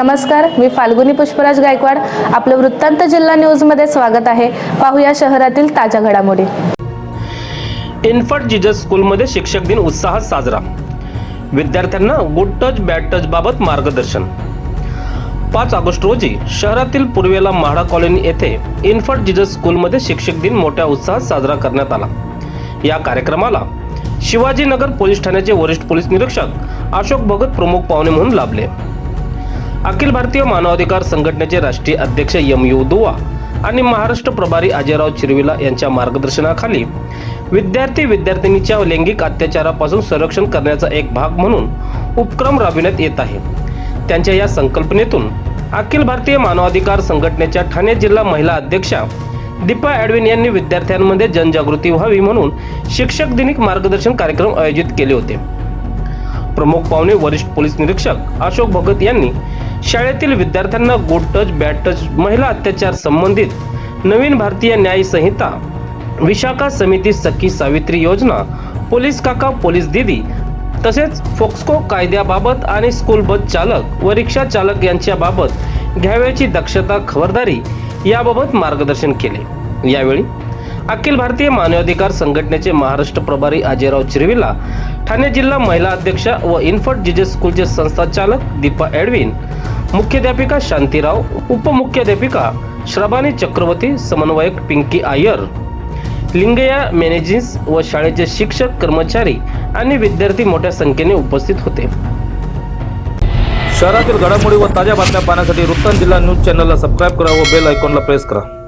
नमस्कार मी फाल्गुनी पुष्पराज गायकवाड. आपलं वृत्तांत जिल्हा न्यूजमध्ये स्वागत आहे. पाहूया शहरातील ताज्या घडामोडी. इन्फंट जिजस स्कूलमध्ये शिक्षक दिन उत्साहात साजरा. विद्यार्थ्यांना गुड टच बॅड टच बाबत मार्गदर्शन. पाच ऑगस्ट रोजी शहरातील पूर्वेला म्हाडा कॉलनी येथे इन्फंट जिजस स्कूलमध्ये शिक्षक दिन मोठ्या उत्साहात साजरा करण्यात आला. या कार्यक्रमाला शिवाजीनगर पोलीस ठाण्याचे वरिष्ठ पोलीस निरीक्षक अशोक भगत प्रमुख पाहुणे म्हणून लाभले. अखिल भारतीय मानवाधिकार संघटनेचे राष्ट्रीय अध्यक्ष एम यू दुवा आणि महाराष्ट्र प्रभारी अजयराव चिरविला यांच्या मार्गदर्शनाखाली विद्यार्थी विद्यार्थिनीच्या लैंगिक अत्याचारापासून संरक्षण करण्याचा एक भाग म्हणून उपक्रम राबविण्यात येत आहे. त्यांच्या या संकल्पनेतून अखिल भारतीय मानवाधिकार संघटनेच्या ठाणे जिल्हा महिला अध्यक्षा दीपा ॲडविन यांनी विद्यार्थ्यांमध्ये जनजागृती व्हावी म्हणून शिक्षक दिनिक मार्गदर्शन कार्यक्रम आयोजित केले होते. प्रमुख पाहुणे वरिष्ठ पोलीस निरीक्षक अशोक भगत यांनी शाळेतील विद्यार्थ्यांना गुड टच बॅड टच महिला अत्याचार संबंधित नवीन भारतीय न्याय संहिता विशाखा समिती सखी सावित्री योजना पोलीस काका पोलीस दिदी तसेच फोक्सको कायद्याबाबत आणि स्कूल बस चालक व रिक्षा चालक यांच्याबाबत घ्यावयाची दक्षता खबरदारी याबाबत मार्गदर्शन केले. यावेळी अखिल भारतीय मानवाधिकार संघटनेचे महाराष्ट्र प्रभारी अजयराव चिरविला ठाणे जिल्हा महिला अध्यक्षा व इन्फर्ट जिजेस स्कूलचे संस्थाचालक दीपा एडविन मुख्याध्यापिका शांतीराव उपमुख्याध्यापिका श्रभानी चक्रवर्ती समन्वयक पिंकी आयर लिंगया मॅनेजिस व शाळेचे शिक्षक कर्मचारी आणि विद्यार्थी मोठ्या संख्येने उपस्थित होते. शहरातील घडामोडी व ताज्या बातम्या पाहण्यासाठी वृत्तांत जिल्हा न्यूज चॅनलला सबस्क्राईब करा व बेल आयकॉनला प्रेस करा.